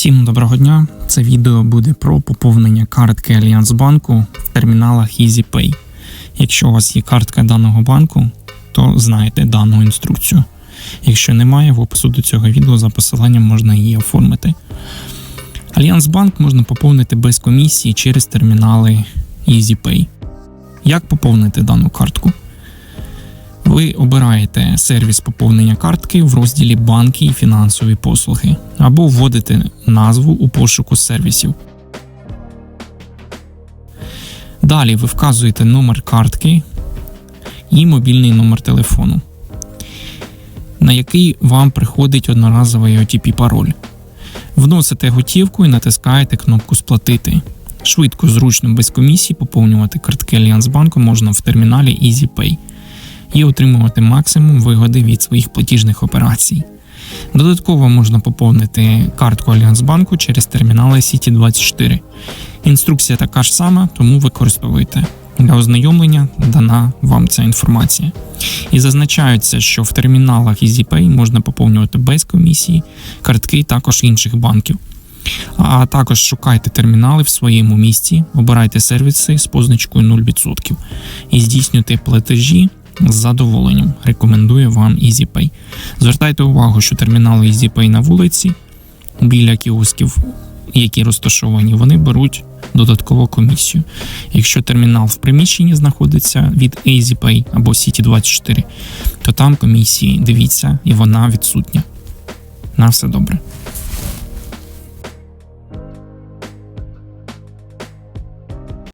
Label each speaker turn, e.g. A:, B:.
A: Всім доброго дня. Це відео буде про поповнення картки Альянс банку в терміналах EasyPay. Якщо у вас є картка даного банку, то знаєте дану інструкцію. Якщо немає, в опису до цього відео за посиланням можна її оформити. Альянс банк можна поповнити без комісії через термінали EasyPay. Як поповнити дану картку? Ви обираєте сервіс поповнення картки в розділі Банки і фінансові послуги або вводите назву у пошуку сервісів. Далі ви вказуєте номер картки і мобільний номер телефону, на який вам приходить одноразовий OTP пароль. Вносите готівку і натискаєте кнопку Сплатити. Швидко, зручно, без комісії поповнювати картки Альянсбанку можна в терміналі EasyPay і отримувати максимум вигоди від своїх платіжних операцій. Додатково можна поповнити картку Альянсбанку через термінали City24. Інструкція така ж сама, тому використовуйте. Для ознайомлення дана вам ця інформація. І зазначається, що в терміналах EasyPay можна поповнювати без комісії картки також інших банків. А також шукайте термінали в своєму місті, обирайте сервіси з позначкою 0% і здійснюйте платежі з задоволенням. Рекомендую вам EasyPay. Звертайте увагу, що термінали EasyPay на вулиці біля кіосків, які розташовані, вони беруть додаткову комісію. Якщо термінал в приміщенні знаходиться від EasyPay або City24, то там комісії дивіться і вона відсутня. На все добре.